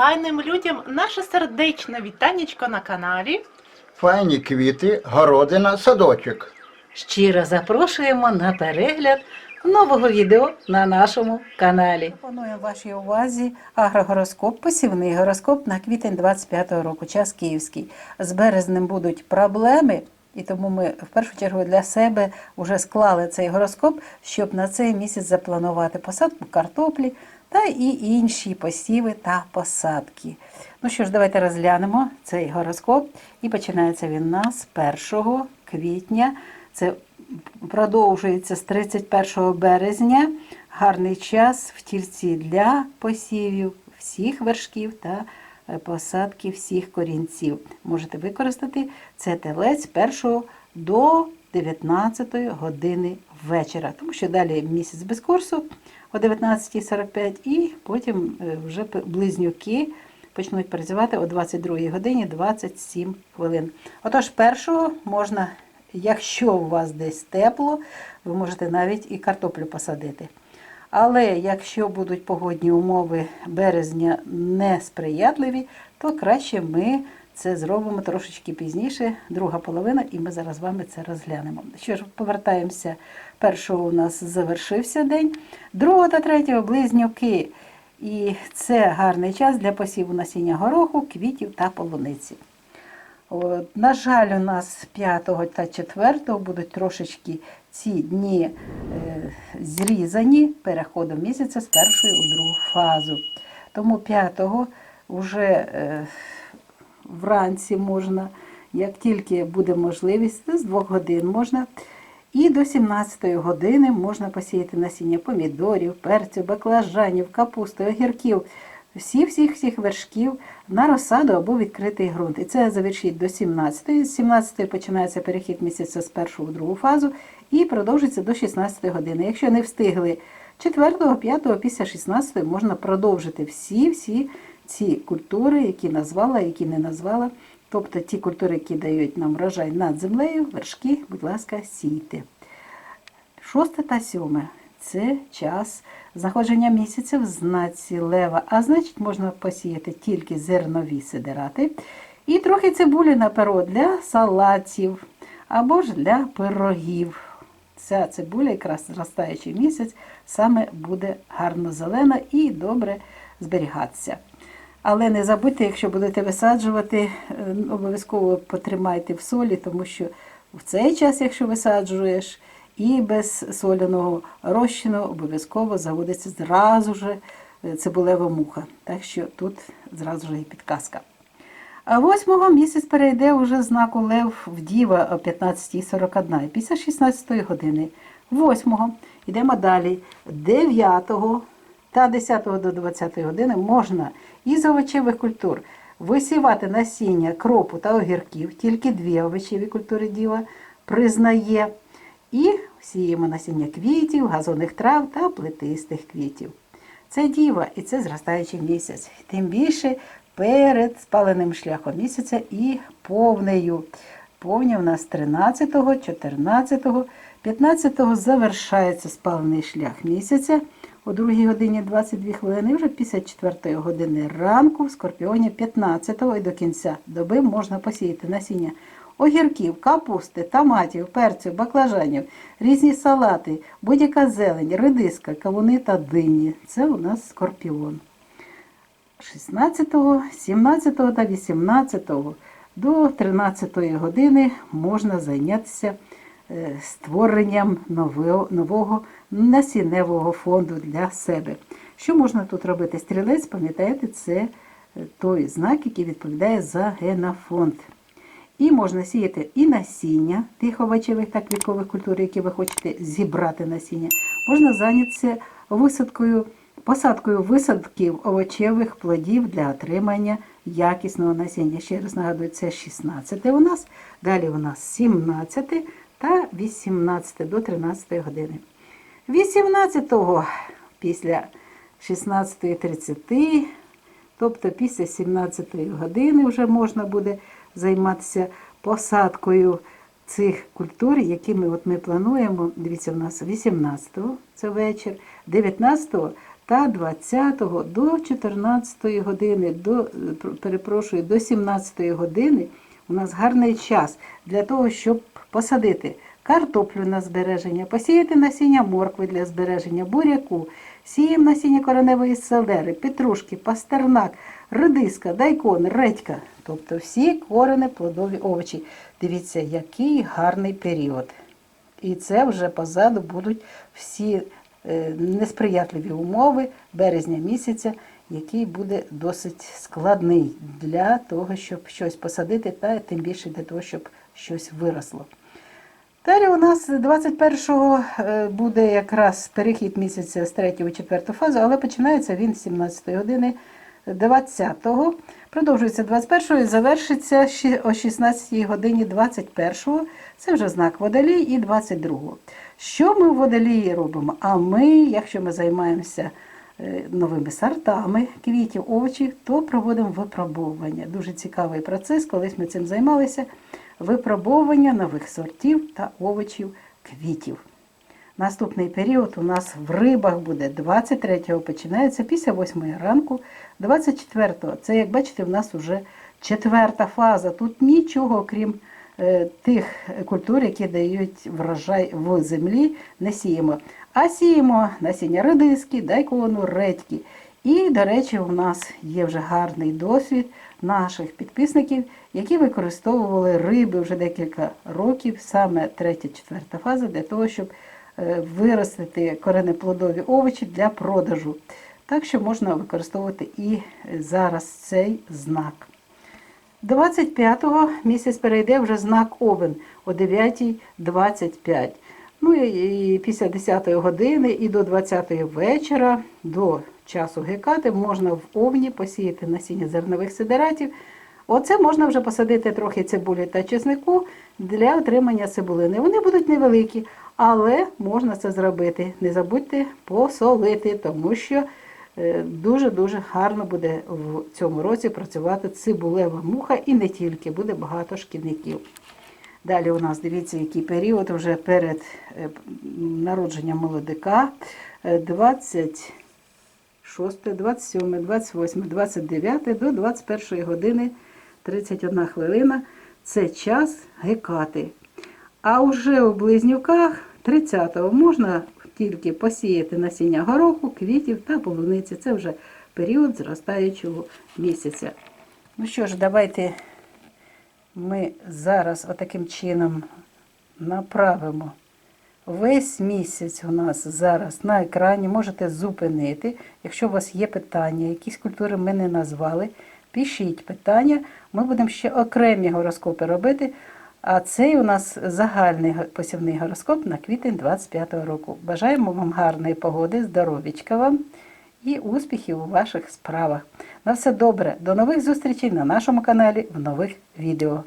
файним людям наше сердечне вітанечко на каналі. Файні квіти, городина, садочок. Щиро запрошуємо на перегляд нового відео на нашому каналі. Пропоную вашій увазі агрогороскоп, посівний гороскоп на квітень 25-го року, час київський. З березнем будуть проблеми, і тому ми в першу чергу для себе вже склали цей гороскоп, щоб на цей місяць запланувати посадку картоплі та і інші посіви та посадки. Ну що ж, давайте розглянемо цей гороскоп. І починається він у нас 1 квітня. Це продовжується з 31 березня. Гарний час в тільці для посівів всіх вершків та е, посадки всіх корінців. Можете використати це телець 1 до 19 години вечора, тому що далі місяць без курсу о 19.45 і потім е, вже близнюки почнуть працювати о 22 годині 27 хвилин. Отож, першого можна, якщо у вас десь тепло, ви можете навіть і картоплю посадити. Але якщо будуть погодні умови березня несприятливі, то краще ми це зробимо трошечки пізніше, друга половина, і ми зараз з вами це розглянемо. Що ж, повертаємося. Першого у нас завершився день, другого та третього близнюки. І це гарний час для посіву насіння гороху, квітів та полуниці. От, на жаль, у нас 5 та 4 будуть трошечки ці дні е, зрізані переходом місяця з першої у другу фазу. Тому 5-го вже е, вранці можна, як тільки буде можливість, з 2 годин можна. І до 17 години можна посіяти насіння помідорів, перцю, баклажанів, капусти, огірків, всіх всіх всіх вершків на розсаду або відкритий ґрунт. І це завершить до 17. З 17 починається перехід місяця з першого в другу фазу і продовжиться до 16 години. Якщо не встигли 4, 5, після 16 можна продовжити всі всі ці культури, які назвала, які не назвала. Тобто ті культури, які дають нам врожай над землею, вершки, будь ласка, сійте. Шосте та сьоме це час знаходження місяця в знаці лева, а значить можна посіяти тільки зернові сидирати і трохи цибулі на перо для салатів або ж для пирогів. Ця цибуля, якраз зростаючий місяць, саме буде гарно зелена і добре зберігатися. Але не забудьте, якщо будете висаджувати, е, обов'язково потримайте в солі, тому що в цей час, якщо висаджуєш, і без соляного розчину обов'язково заводиться зразу ж е, цибулева муха. Так що тут зразу ж і підказка. А восьмого місяць перейде уже знаку Лев в Діва о 15.41 і після 16 години. Восьмого йдемо далі. 9 та 10 до 20 години можна із овочевих культур висівати насіння кропу та огірків, тільки дві овочеві культури діва признає. І сіємо насіння квітів, газонних трав та плетистих квітів. Це діва і це зростаючий місяць. Тим більше перед спаленим шляхом місяця і повнею. Повня у нас 13, 14, 15 завершається спалений шлях місяця о 2 годині 22 хвилини. Вже після 4 години ранку в Скорпіоні 15 і до кінця доби можна посіяти насіння огірків, капусти, томатів, перцю, баклажанів, різні салати, будь-яка зелень, редиска, кавуни та дині. Це у нас скорпіон. 16, 17 та 18 до 13 години можна зайнятися е, створенням нового, нового насінневого фонду для себе. Що можна тут робити? Стрілець, пам'ятаєте, це е, той знак, який відповідає за генофонд. І можна сіяти і насіння тих овочевих та квіткових культур, які ви хочете зібрати насіння. Можна зайнятися висадкою, посадкою висадків овочевих плодів для отримання якісного насіння. Ще раз нагадую, це 16 у нас, далі у нас 17 та 18 до 13 години. 18-го після 16.30, тобто після 17 години вже можна буде займатися посадкою цих культур, які ми, от ми плануємо. Дивіться, у нас 18-го це вечір, 19-го та 20-го до 14-ї години, до, перепрошую, до 17-ї години у нас гарний час для того, щоб посадити картоплю на збереження, посіяти насіння моркви для збереження, буряку, сіємо насіння кореневої селери, петрушки, пастернак, редиска, дайкон, редька. Тобто всі корені плодові овочі. Дивіться, який гарний період. І це вже позаду будуть всі е, несприятливі умови березня місяця, який буде досить складний для того, щоб щось посадити, та тим більше для того, щоб щось виросло. Далі у нас 21-го е, буде якраз перехід місяця з 3 в 4 фазу, але починається він з 17 години 20-го, продовжується 21-го і завершиться о 16 годині 21-го. Це вже знак водолій і 22-го. Що ми в водолії робимо? А ми, якщо ми займаємося е, новими сортами квітів, овочів, то проводимо випробовування. Дуже цікавий процес, колись ми цим займалися. Випробовування нових сортів та овочів квітів. Наступний період у нас в рибах буде 23-го починається після 8 ранку, 24-го. Це, як бачите, в нас вже четверта фаза. Тут нічого, окрім е, тих культур, які дають врожай в землі, не сіємо. А сіємо насіння редиски, дайкону, редьки. І, до речі, у нас є вже гарний досвід наших підписників, які використовували риби вже декілька років, саме третя-четверта фаза, для того, щоб виростити коренеплодові овочі для продажу. Так що можна використовувати і зараз цей знак. 25-го місяць перейде вже знак Овен о 9.25. Ну і і після 10-ї години і до 20-ї вечора, до часу гекати, можна в овні посіяти насіння зернових сидератів. Оце можна вже посадити трохи цибулі та чеснику для отримання цибулини. Вони будуть невеликі, але можна це зробити. Не забудьте посолити, тому що е, дуже-дуже гарно буде в цьому році працювати цибулева муха і не тільки, буде багато шкідників. Далі у нас дивіться, який період вже перед е, народженням молодика. Е, 26, 27, 28, 29 до 21 години 31 хвилина. Це час гекати. А вже у близнюках 30-го можна тільки посіяти насіння гороху, квітів та полуниці. Це вже період зростаючого місяця. Ну що ж, давайте ми зараз отаким чином направимо весь місяць у нас зараз на екрані. Можете зупинити. Якщо у вас є питання, якісь культури ми не назвали, пишіть питання. Ми будемо ще окремі гороскопи робити. А цей у нас загальний посівний гороскоп на квітень 25-го року. Бажаємо вам гарної погоди, здоров'ячка вам і успіхів у ваших справах. На все добре. До нових зустрічей на нашому каналі в нових відео.